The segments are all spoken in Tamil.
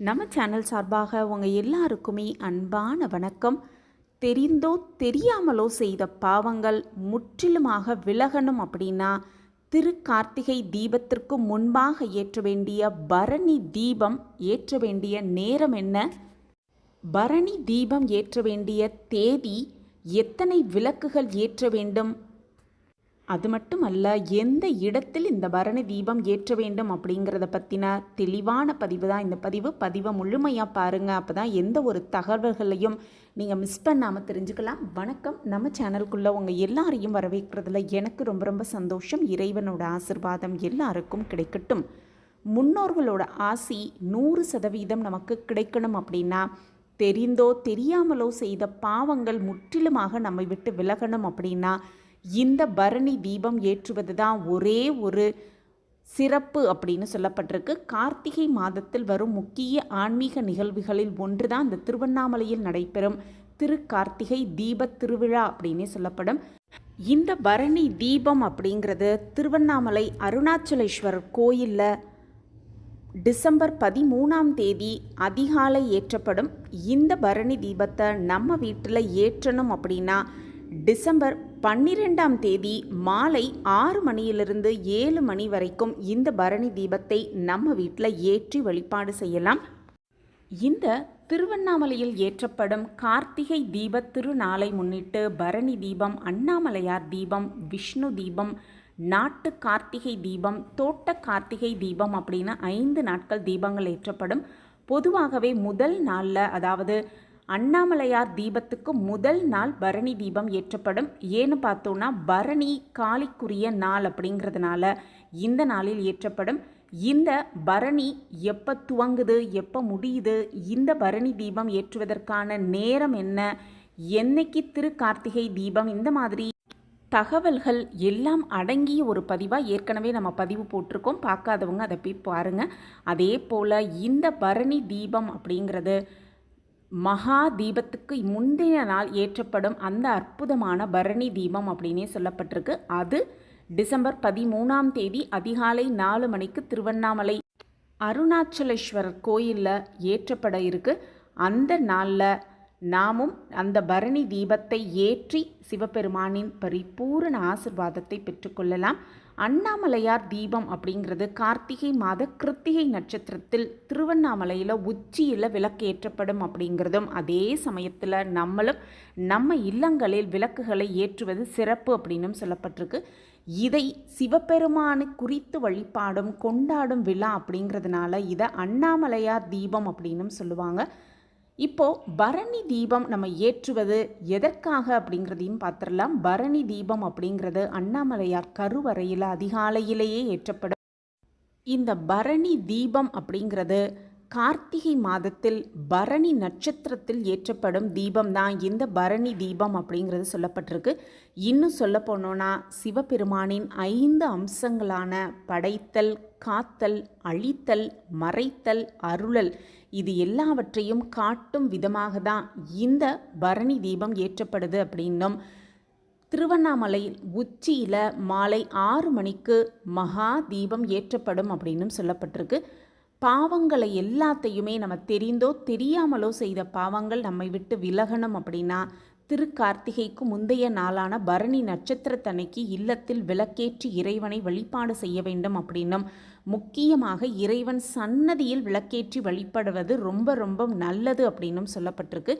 நம்ம சேனல் சார்பாக உங்கள் எல்லாருக்குமே அன்பான வணக்கம். தெரிந்தோ தெரியாமலோ செய்த பாவங்கள் முற்றிலுமாக விலகணும் அப்படின்னா திரு கார்த்திகை தீபத்திற்கு முன்பாக ஏற்ற வேண்டிய பரணி தீபம் ஏற்ற வேண்டிய நேரம் என்ன? பரணி தீபம் ஏற்ற வேண்டிய தேதி எத்தனை விளக்குகள் ஏற்ற வேண்டும்? அது மட்டும் அல்ல எந்த இடத்தில் இந்த பரணி தீபம் ஏற்ற வேண்டும் அப்படிங்கிறத பற்றின தெளிவான பதிவு தான் இந்த பதிவு. பதிவை முழுமையாக பாருங்கள் அப்போ தான் எந்த ஒரு தகவல்களையும் நீங்கள் மிஸ் பண்ணாமல் தெரிஞ்சுக்கலாம். வணக்கம். நம்ம சேனலுக்குள்ளே உங்கள் எல்லாரையும் வரவேற்கிறதுல எனக்கு ரொம்ப ரொம்ப சந்தோஷம். இறைவனோட ஆசிர்வாதம் எல்லாருக்கும் கிடைக்கட்டும். முன்னோர்களோட ஆசி நூறு சதவீதம் நமக்கு கிடைக்கணும் அப்படின்னா தெரிந்தோ தெரியாமலோ செய்த பாவங்கள் முற்றிலுமாக நம்மை விட்டு விலகணும் அப்படின்னா இந்த பரணி தீபம் ஏற்றுவது தான் ஒரே ஒரு சிறப்பு அப்படின்னு சொல்லப்பட்டிருக்கு. கார்த்திகை மாதத்தில் வரும் முக்கிய ஆன்மீக நிகழ்வுகளில் ஒன்று தான் இந்த திருவண்ணாமலையில் நடைபெறும் திரு கார்த்திகை தீப திருவிழா அப்படின்னே சொல்லப்படும். இந்த பரணி தீபம் அப்படிங்கிறது திருவண்ணாமலை அருணாச்சலேஸ்வரர் கோயிலில் டிசம்பர் பதிமூணாம் தேதி அதிகாலை ஏற்றப்படும். இந்த பரணி தீபத்தை நம்ம வீட்டில் ஏற்றணும் அப்படின்னா டிசம்பர் பன்னிரெண்டாம் தேதி மாலை ஆறு மணியிலிருந்து ஏழு மணி வரைக்கும் இந்த பரணி தீபத்தை நம்ம வீட்டில் ஏற்றி வழிபாடு செய்யலாம். இந்த திருவண்ணாமலையில் ஏற்றப்படும் கார்த்திகை தீப திருநாளை முன்னிட்டு பரணி தீபம் அண்ணாமலையார் தீபம் விஷ்ணு தீபம் நாட்டு கார்த்திகை தீபம் தோட்ட கார்த்திகை தீபம் அப்படின்னு ஐந்து நாட்கள் தீபங்கள் ஏற்றப்படும். பொதுவாகவே முதல் நாளில் அதாவது அண்ணாமலையார் தீபத்துக்கு முதல் நாள் பரணி தீபம் ஏற்றப்படும். ஏன்னு பார்த்தோன்னா பரணி காளிக்குரிய நாள் அப்படிங்கிறதுனால இந்த நாளில் ஏற்றப்படும். இந்த பரணி எப்போ துவங்குது எப்போ முடியுது இந்த பரணி தீபம் ஏற்றுவதற்கான நேரம் என்ன என்னைக்கு திரு கார்த்திகை தீபம் இந்த மாதிரி தகவல்கள் எல்லாம் அடங்கிய ஒரு பதிவாக ஏற்கனவே நம்ம பதிவு போட்டிருக்கோம். பார்க்காதவங்க அதை போய் பாருங்கள் அதே போல் இந்த பரணி தீபம் அப்படிங்கிறது மகா தீபத்துக்கு முந்தைய நாள் ஏற்றப்படும் அந்த அற்புதமான பரணி தீபம் அப்படின்னே சொல்லப்பட்டிருக்கு. அது டிசம்பர் பதிமூணாம் தேதி அதிகாலை நாலு மணிக்கு திருவண்ணாமலை அருணாச்சலேஸ்வரர் கோயிலில் ஏற்றப்பட இருக்கு. அந்த நாளில் நாமும் அந்த பரணி தீபத்தை ஏற்றி சிவபெருமானின் பரிபூரண ஆசிர்வாதத்தை பெற்றுக்கொள்ளலாம். அண்ணாமலையார் தீபம் அப்படிங்கிறது கார்த்திகை மாத கிருத்திகை நட்சத்திரத்தில் திருவண்ணாமலையில் உச்சியில் விளக்கு ஏற்றப்படும் அப்படிங்கிறதும் அதே சமயத்தில் நம்மளும் நம்ம இல்லங்களில் விளக்குகளை ஏற்றுவது சிறப்பு அப்படின்னும் சொல்லப்பட்டிருக்கு. இதை சிவபெருமானு குறித்து வழிபாடும் கொண்டாடும் விழா அப்படிங்கிறதுனால இதை அண்ணாமலையார் தீபம் அப்படின்னும் சொல்லுவாங்க. இப்போது பரணி தீபம் நம்ம ஏற்றுவது எதற்காக அப்படிங்கிறதையும் பார்த்துடலாம். பரணி தீபம் அப்படிங்கிறது அண்ணாமலையார் கருவறையில் அதிகாலையிலேயே ஏற்றப்படும். இந்த பரணி தீபம் அப்படிங்கிறது கார்த்திகை மாதத்தில் பரணி நட்சத்திரத்தில் ஏற்றப்படும் தீபம் தான் இந்த பரணி தீபம் அப்படிங்கிறது சொல்லப்பட்டிருக்கு. இன்னும் சொல்ல போனோன்னா சிவபெருமானின் ஐந்து அம்சங்களான படைத்தல் காத்தல் அழித்தல் மறைத்தல் அருளல் இது எல்லாவற்றையும் காட்டும் விதமாக தான் இந்த பரணி தீபம் ஏற்றப்படுது அப்படின்னும். திருவண்ணாமலை உச்சியில் மாலை ஆறு மணிக்கு மகா தீபம் ஏற்றப்படும் அப்படின்னும் சொல்லப்பட்டிருக்கு. பாவங்களை எல்லாத்தையுமே நம்ம தெரிந்தோ தெரியாமலோ செய்த பாவங்கள் நம்மை விட்டு விலகணும் அப்படின்னா திருக்கார்த்திகைக்கு முந்தைய நாளான பரணி நட்சத்திரத்தன்னைக்கு இல்லத்தில் விளக்கேற்றி இறைவனை வழிபாடு செய்ய வேண்டும் அப்படின்னும் முக்கியமாக இறைவன் சன்னதியில் விளக்கேற்றி வழிபடுவது ரொம்ப ரொம்ப நல்லது அப்படின்னும் சொல்லப்பட்டிருக்கு.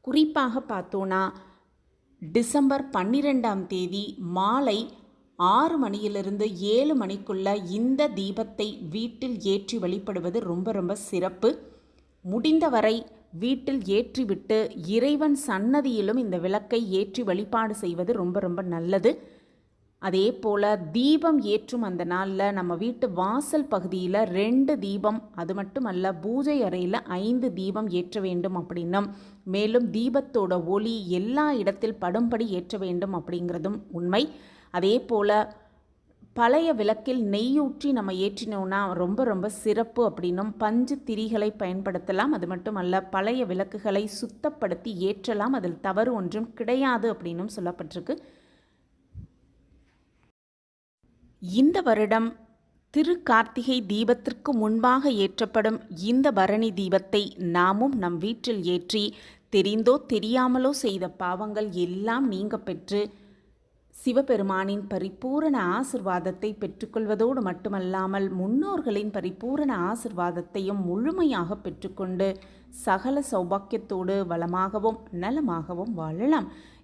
குறிப்பாக பார்த்தோன்னா டிசம்பர் பன்னிரெண்டாம் தேதி மாலை ஆறு மணியிலிருந்து ஏழு மணிக்குள்ள இந்த தீபத்தை வீட்டில் ஏற்றி வழிபடுவது ரொம்ப ரொம்ப சிறப்பு. முடிந்தவரை வீட்டில் ஏற்றிவிட்டு இறைவன் சன்னதியிலும் இந்த விளக்கை ஏற்றி வழிபாடு செய்வது ரொம்ப ரொம்ப நல்லது. அதே போல் தீபம் ஏற்றும் அந்த நாளில் நம்ம வீட்டு வாசல் பகுதியில் ரெண்டு தீபம் அது மட்டுமல்ல பூஜை அறையில் ஐந்து தீபம் ஏற்ற வேண்டும் அப்படின்னும். மேலும் தீபத்தோட ஒளி எல்லா இடத்தில் படும்படி ஏற்ற வேண்டும் அப்படிங்கிறதும் உண்மை. அதே போல் பழைய விளக்கில் நெய்யூற்றி நம்ம ஏற்றினோன்னா ரொம்ப ரொம்ப சிறப்பு அப்படின்னும் பஞ்சு திரிகளை பயன்படுத்தலாம். அது மட்டுமல்ல பழைய விளக்குகளை சுத்தப்படுத்தி ஏற்றலாம். அதில் தவறு ஒன்றும் கிடையாது அப்படின்னும் சொல்லப்பட்டிருக்கு. இந்த வருடம் திரு கார்த்திகை தீபத்திற்கு முன்பாக ஏற்றப்படும் இந்த பரணி தீபத்தை நாமும் நம் வீட்டில் ஏற்றி தெரிந்தோ தெரியாமலோ செய்த பாவங்கள் எல்லாம் நீங்க பெற்று சிவபெருமானின் பரிபூரண ஆசிர்வாதத்தை பெற்றுக்கொள்வதோடு மட்டுமல்லாமல் முன்னோர்களின் பரிபூரண ஆசிர்வாதத்தையும் முழுமையாக பெற்றுக்கொண்டு சகல சௌபாக்கியத்தோடு வளமாகவும் நலமாகவும் வாழலாம்.